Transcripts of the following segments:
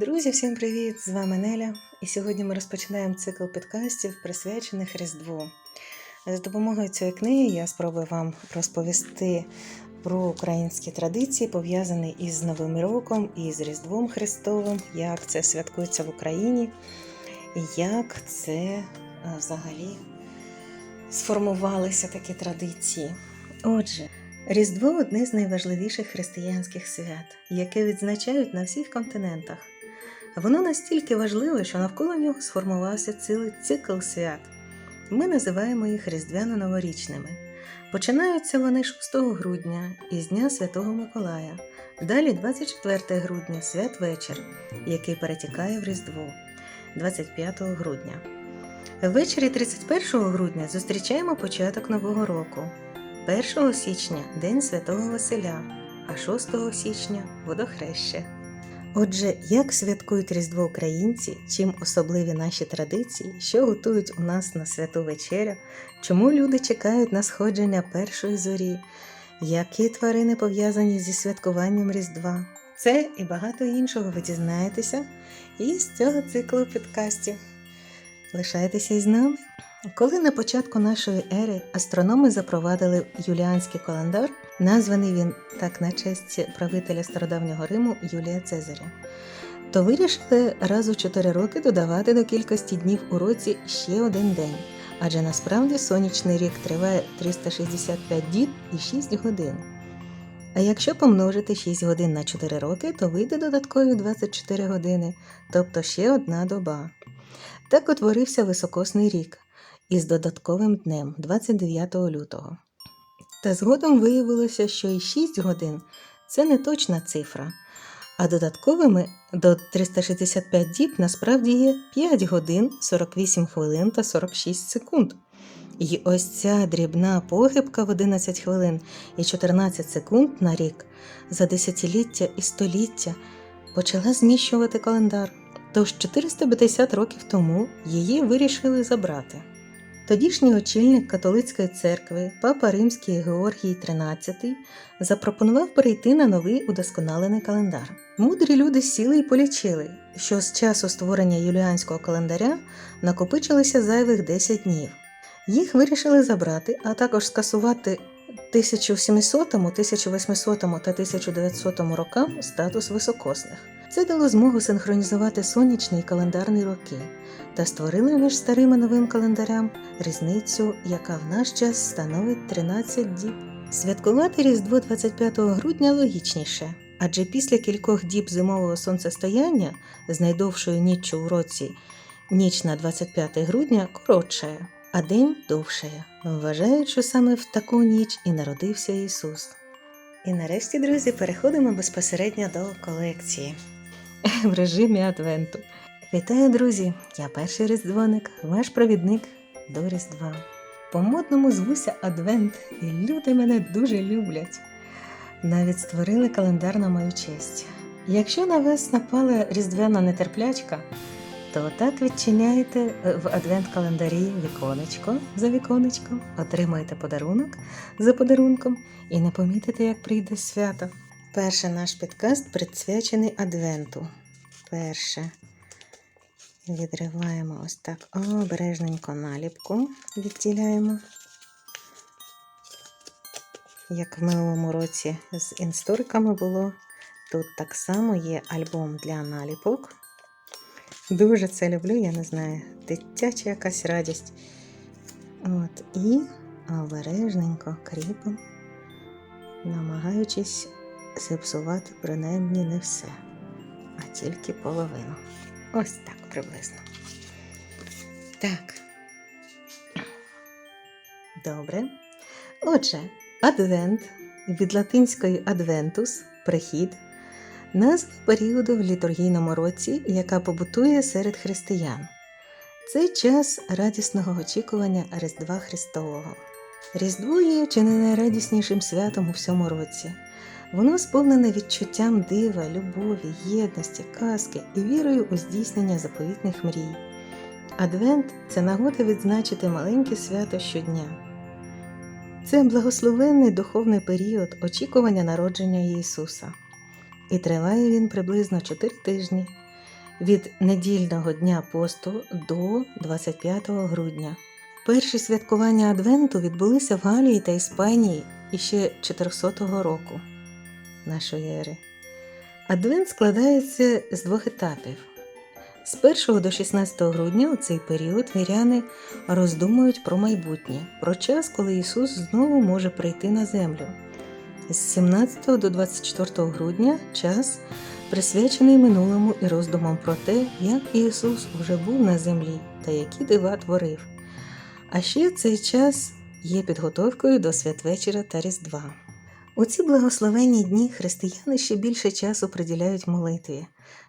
Друзі, всім привіт! З вами Неля. І сьогодні ми розпочинаємо цикл підкастів, присвячених Різдву. З допомогою цієї книги я спробую вам розповісти про українські традиції, пов'язані із Новим роком і з Різдвом Христовим, як це святкується в Україні, і як це е, взагалі сформувалися такі традиції. Отже, Різдво одне з найважливіших християнських свят, яке відзначають на всіх континентах. Воно настільки важливе, що навколо нього сформувався цілий цикл свят. Ми називаємо їх різдвяно-новорічними. Починаються вони 6 грудня із Дня Святого Миколая, далі 24 грудня святвечір, який перетікає в Різдво 25 грудня. Ввечері 31 грудня зустрічаємо початок Нового року. 1 січня День Святого Василя, а 6 січня водохреща. Отже, як святкують Різдво українці, чим особливі наші традиції, що готують у нас на святу вечерю, чому люди чекають на сходження першої зорі, які тварини пов'язані зі святкуванням Різдва? Це і багато іншого ви дізнаєтеся із цього циклу підкастів. Лишайтеся із нами. Коли на початку нашої ери астрономи запровадили юліанський календар, названий він так на честь правителя стародавнього Риму Юлія Цезаря, то вирішили раз у 4 роки додавати до кількості днів у році ще один день, адже насправді сонячний рік триває 365 діб і 6 годин. А якщо помножити 6 годин на 4 роки, то вийде додаткові 24 години, тобто ще одна доба. Так утворився високосний рік із додатковим днем 29 лютого. Та згодом виявилося, що і 6 годин це не точна цифра, а додатковими до 365 діб насправді є 5 годин, 48 хвилин та 46 секунд. І ось ця дрібна похибка в 11 хвилин і 14 секунд на рік за десятиліття і століття почала зміщувати календар. Тож 450 років тому її вирішили забрати. Тодішній очільник католицької церкви, папа Римський Георгій XIII, запропонував перейти на новий удосконалений календар. Мудрі люди сіли і полічили, що з часу створення юліанського календаря накопичилося зайвих 10 днів. Їх вирішили забрати, а також скасувати 1700, 1800 та 1900 рокам статус високосних. Це дало змогу синхронізувати сонячний і календарний роки та створили між старим і новим календарям різницю, яка в наш час становить 13 діб. Святкувати Різдво 25 грудня логічніше, адже після кількох діб зимового сонцестояння з найдовшою ніччю в році ніч на 25 грудня коротшає, а день довшає. Вважають, що саме в таку ніч і народився Ісус. І нарешті, друзі, переходимо безпосередньо до колекції в режимі Адвенту. Вітаю, друзі! Я перший різдвоник, ваш провідник до Різдва. По-модному звуся Адвент, і люди мене дуже люблять. Навіть створили календар на мою честь. Якщо на вас напала різдвяна нетерплячка, то так відчиняєте в адвент-календарі віконечко за віконечком, отримаєте подарунок за подарунком і не помітите, як прийде свято. Перший наш підкаст присвячений Адвенту. Перше. Відриваємо ось так обережненько наліпку, відділяємо. Як в минулому році з інсториками було, тут так само є альбом для наліпок. Дуже це люблю, я не знаю, дитяча якась радість. От, І обережненько кріпимо, намагаючись зіпсувати принаймні не все, а тільки половину. Ось так приблизно. Так. Добре. Отже, адвент від латинської адвентус прихід назва періоду в літургійному році, яка побутує серед християн. Це час радісного очікування Різдва Христового. Різдво є чи не найрадіснішим святом у всьому році. Воно сповнене відчуттям дива, любові, єдності, казки і вірою у здійснення заповітних мрій. Адвент це нагода відзначити маленьке свято щодня. Це благословенний духовний період очікування народження Ісуса. І триває він приблизно 4 тижні. від недільного дня посту до 25 грудня. Перші святкування Адвенту відбулися в Галії та Іспанії іще 400 року нашої ери. Адвент складається з двох етапів. З 1 до 16 грудня у цей період віряни роздумують про майбутнє, про час, коли Ісус знову може прийти на землю. З 17 до 24 грудня час присвячений минулому і роздумам про те, як Ісус уже був на землі та які дива творив. А ще цей час є підготовкою до святвечора та Різдва. У ці благословенні дні християни ще більше часу приділяють молитві,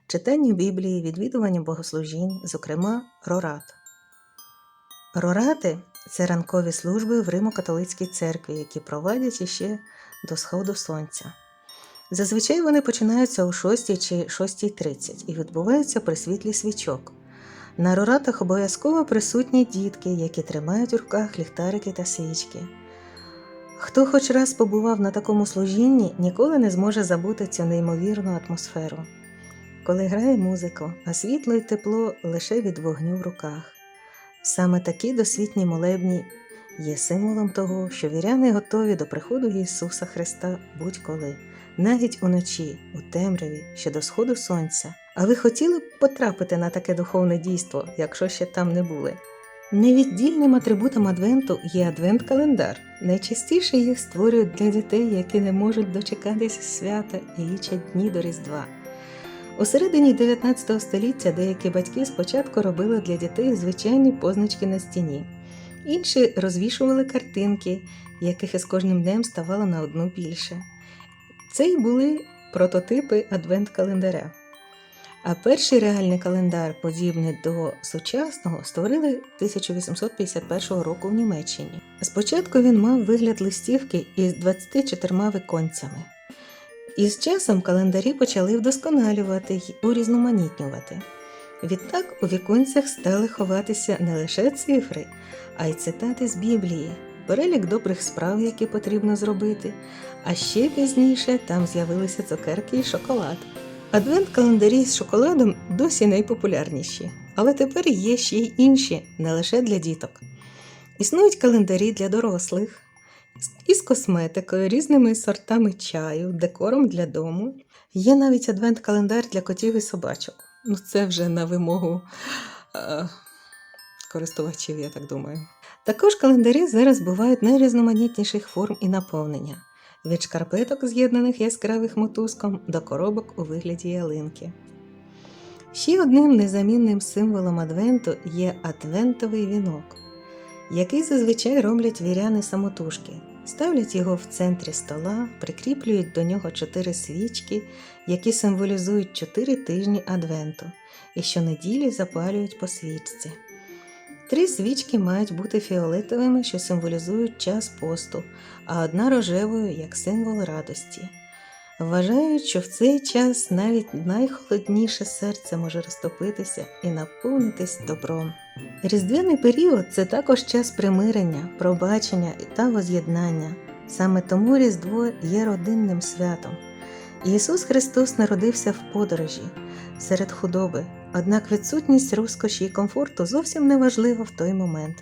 читанню Біблії, відвідуванню богослужінь, зокрема рорат. Рорати це ранкові служби в Римо-католицькій церкві, які проводять іще до сходу сонця. Зазвичай вони починаються о 6 чи 6.30 і відбуваються при світлі свічок. На роратах обов'язково присутні дітки, які тримають у руках ліхтарики та свічки. Хто хоч раз побував на такому служінні, ніколи не зможе забути цю неймовірну атмосферу, коли грає музика, а світло й тепло лише від вогню в руках. Саме такі досвітні молебні є символом того, що віряни готові до приходу Ісуса Христа будь-коли, навіть уночі, у темряві, ще до сходу сонця. А ви хотіли б потрапити на таке духовне дійство, якщо ще там не були? Невіддільним атрибутом Адвенту є Адвент-календар. Найчастіше їх створюють для дітей, які не можуть дочекатися свята і лічать дні до Різдва. У середині 19 століття деякі батьки спочатку робили для дітей звичайні позначки на стіні, інші розвішували картинки, яких із кожним днем ставало на одну більше. Це й були прототипи адвент-календаря. А перший реальний календар, подібний до сучасного, створили 1851 року в Німеччині. Спочатку він мав вигляд листівки із 24 віконцями. І з часом календарі почали вдосконалювати й урізноманітнювати. Відтак у віконцях стали ховатися не лише цифри, а й цитати з Біблії, перелік добрих справ, які потрібно зробити, а ще пізніше там з'явилися цукерки і шоколад. Адвент-календарі з шоколадом досі найпопулярніші, але тепер є ще й інші, не лише для діток. Існують календарі для дорослих із косметикою, різними сортами чаю, декором для дому. Є навіть адвент-календар для котів і собачок. Ну, це вже на вимогу е, користувачів, я так думаю. Також календарі зараз бувають найрізноманітніших форм і наповнення від шкарпеток, з'єднаних яскравих мотузком, до коробок у вигляді ялинки. Ще одним незамінним символом Адвенту є адвентовий вінок, який зазвичай роблять віряни самотужки. Ставлять його в центрі стола, прикріплюють до нього чотири свічки, які символізують чотири тижні Адвенту, і щонеділі запалюють по свічці. Три свічки мають бути фіолетовими, що символізують час посту, а одна рожевою як символ радості. Вважають, що в цей час навіть найхолодніше серце може розтопитися і наповнитись добром. Різдвяний період це також час примирення, пробачення та воз'єднання. Саме тому Різдво є родинним святом. Ісус Христос народився в подорожі серед худоби, однак відсутність розкоші і комфорту зовсім не важлива в той момент.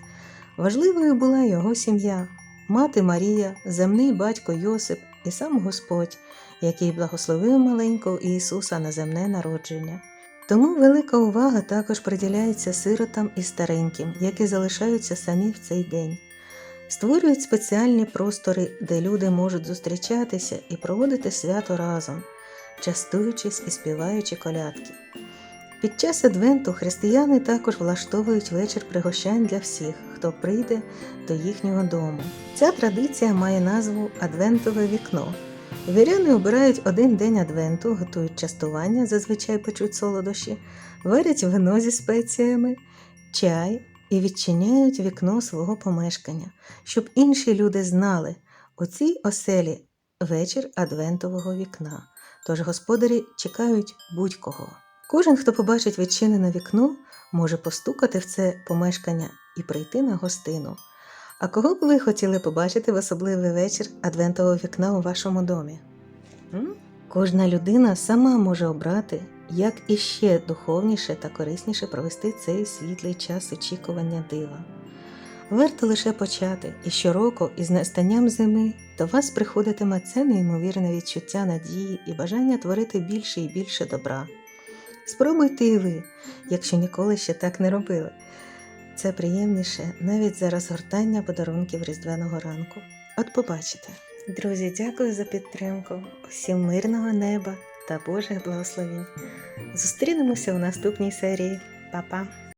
Важливою була його сім'я, мати Марія, земний батько Йосип і сам Господь, який благословив маленького Ісуса на земне народження. Тому велика увага також приділяється сиротам і стареньким, які залишаються самі в цей день. Створюють спеціальні простори, де люди можуть зустрічатися і проводити свято разом, частуючись і співаючи колядки. Під час Адвенту християни також влаштовують вечір пригощань для всіх, хто прийде до їхнього дому. Ця традиція має назву Адвентове вікно. Віряни обирають один день Адвенту, готують частування, зазвичай печуть солодощі, варять вино зі спеціями, чай і відчиняють вікно свого помешкання, щоб інші люди знали, у цій оселі вечір Адвентового вікна. Тож господарі чекають будь-кого. Кожен, хто побачить відчинене вікно, може постукати в це помешкання і прийти на гостину. А кого б ви хотіли побачити в особливий вечір адвентового вікна у вашому домі? Кожна людина сама може обрати, як іще духовніше та корисніше провести цей світлий час очікування дива. Варто лише почати, і щороку, із настанням зими, до вас приходитиме це неймовірне відчуття надії і бажання творити більше і більше добра. Спробуйте і ви, якщо ніколи ще так не робили. Це приємніше навіть за розгортання подарунків різдвяного ранку. От побачите. Друзі, дякую за підтримку. Усім мирного неба та Божих благословінь. Зустрінемося у наступній серії. Па-па!